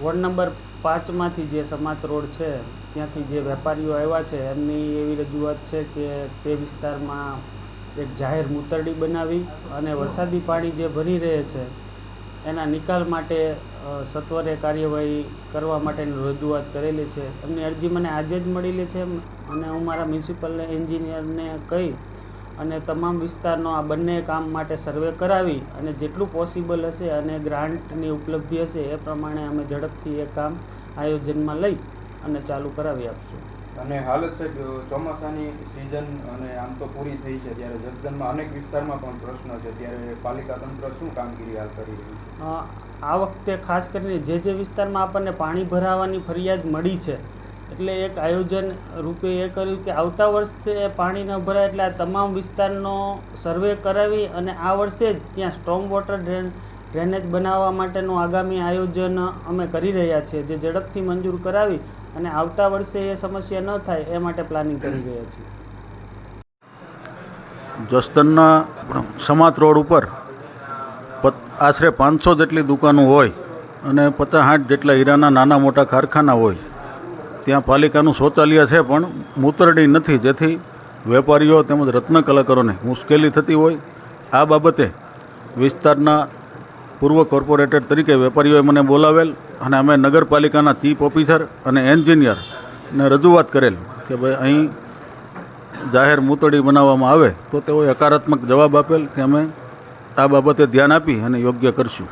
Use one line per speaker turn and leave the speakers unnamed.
Ward number પાંચમાંથી જે સમાત road છે, ત્યાંથી જે વેપારીઓ આવ્યા છે, એમની એવી રજૂઆત છે કે તે વિસ્તારમાં એક જાહેર મૂતરડી બનાવી અને વરસાદી પાણી જે ભરી રહે છે, એના નિકાલ માટે સત્વરે કાર્યવાહી કરવા માટેની રજૂઆત કરેલી છે. એમની અરજી મને આજે જ મળેલી છે, અને હું મારા મ્યુનિસિપલ એન્જિનિયરને કહી અને તમામ વિસ્તારનો આ બંને કામ માટે સર્વે કરાવી અને જેટલું પોસિબલ હશે અને ગ્રાન્ટની ઉપલબ્ધિ હશે એ પ્રમાણે અમે ઝડપથી એ કામ આયોજનમાં લઈ અને ચાલુ કરાવી આપશું.
અને હાલ છે સાહેબ ચોમાસાની સિઝન અને આમ તો પૂરી થઈ છે ત્યારે જસદણમાં અનેક વિસ્તારમાં પણ પ્રશ્ન છે. ત્યારે પાલિકા તંત્ર શું કામગીરી હાલ કરી રહ્યું છે?
આ વખતે ખાસ કરીને જે જે વિસ્તારમાં આપણને પાણી ભરાવાની ફરિયાદ મળી છે એટલે એક આયોજન રૂપે એ કર્યું કે આવતા વર્ષે પાણી ન ભરાય એટલે આ તમામ વિસ્તારનો સર્વે કરાવી અને આ વર્ષે જ ત્યાં સ્ટ્રોંગ વોટર ડ્રેન, ડ્રેનેજ બનાવવા માટેનું આગામી આયોજન અમે કરી રહ્યા છીએ, જે ઝડપથી મંજૂર કરાવી અને આવતા વર્ષે એ સમસ્યા ન થાય એ માટે પ્લાનિંગ કરી રહ્યા છીએ.
જસ્તનના સમાત રોડ ઉપર આશરે પાંચસો જેટલી દુકાનો હોય અને પચાસ જેટલા હીરાના નાના મોટા કારખાના હોય ત્યાં પાલિકાનું શૌચાલય છે, પણ મૂતરડી નથી. જેથી વેપારીઓ તેમજ રત્ન કલાકારોને મુશ્કેલી થતી હોય. આ બાબતે વિસ્તારના પૂર્વ કોર્પોરેટર તરીકે વેપારીઓએ મને બોલાવેલ અને અમે નગરપાલિકાના ચીફ ઓફિસર અને એન્જિનિયરને રજૂઆત કરેલ કે ભાઈ, અહીં જાહેર મૂતરડી બનાવવામાં આવે તો તેઓએ હકારાત્મક જવાબ આપેલ કે અમે આ બાબતે ધ્યાન આપી અને યોગ્ય કરશું.